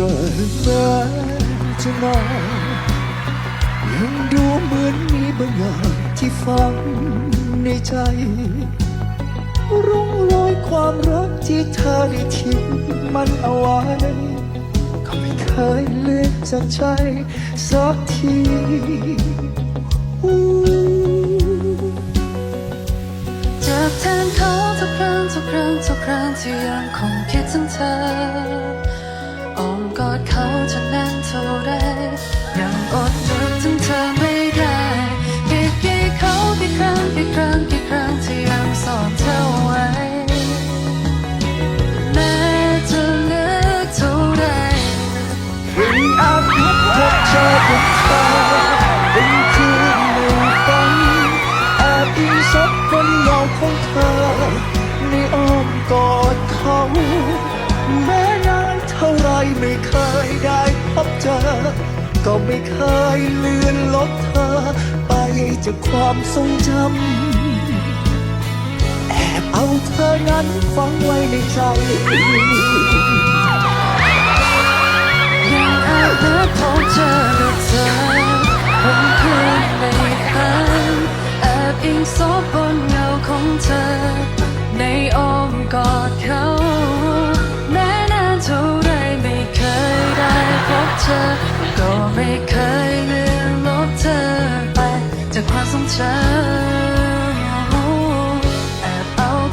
เกิดมาจะนานยังดูเหมือนมีบางอย่างที่ฝังในใจร่องรอยความรักที่เธอได้ทิ้งมันเอาไว้ ก็ไม่เคยเลือนจากใจสักทีจ็บแทนเขาทุกครั้งทุกครั้งทุกครั้งที่ยังคงคิดถึงเธอ อมกอดเขาจะนานเท่าไรยังอดนึกถึงเธอไม่ได้กี่กี่เขากี่ครั้งกี่ครั้งกี่ครั้งที่ยังสอนเธอไว้แม้จะเลือกเท่าไรเป็นอาทิตย์พบเจอกับเธอเป็นคืนในฝันแอบอิงซบบนเงาของเธอในอ้อมกอดเขาแม้นานเท่าไรไม่เคย อ ก็ไม่เคยเลือนลบเธอ ไปจากความทรงจำ แอบเอาเธอนั้นฝังไว้ในใจยังอาจนัดพบเจอกับเธอบนคืนในฝันแอบอิงซบบนเงาของเธอ ในอ้อมกอดเขา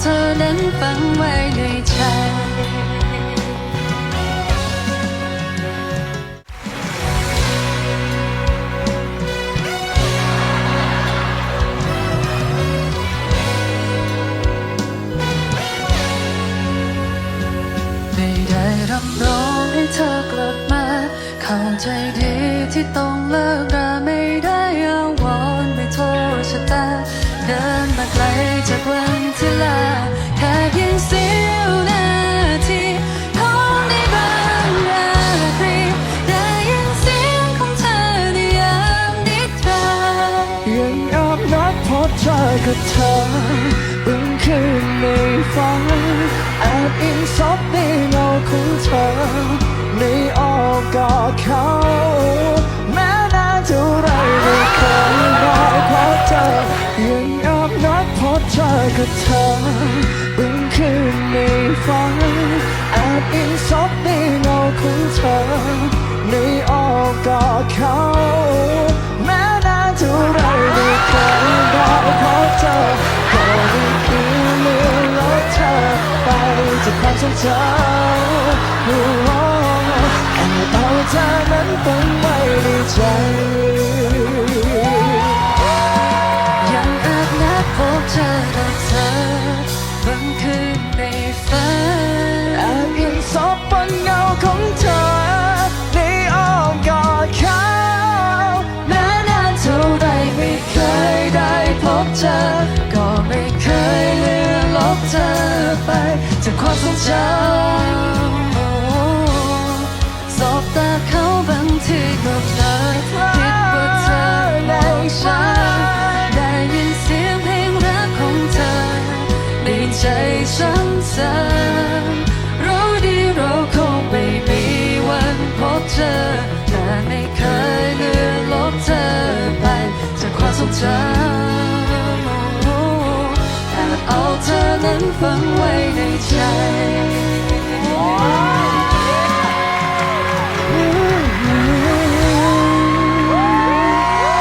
ธอนั้นฝังไว้ในใจไม่ได้รำร้องให้เธอกลับมา เข้าใจดีที่ต้องเลิกราไม่ได้อาวรณ์ไม่โทษชะตา เดินมาไกลจากวันที่ลา กับเธอบนคืนในฝันแอบอิงซบในเงาของเธอในอ้อมกอดเขา แม้นานเท่าไรไม่เคยได้พบเจอยังแอบนัดพบเจอกับเธอบนคืนในฝันากความทรงจำโอ้โหแอบเอาเธอนั้นฝังไว้ในใจยังอาจนัดพบเจอกับเธอบางคืนในฝันแอบอิงซบบนเงาของเธอในอ้อมกอดเขาแม้นานเท่าไรไม่เคยได้พบเจอ เธอไปจากความทรงจำ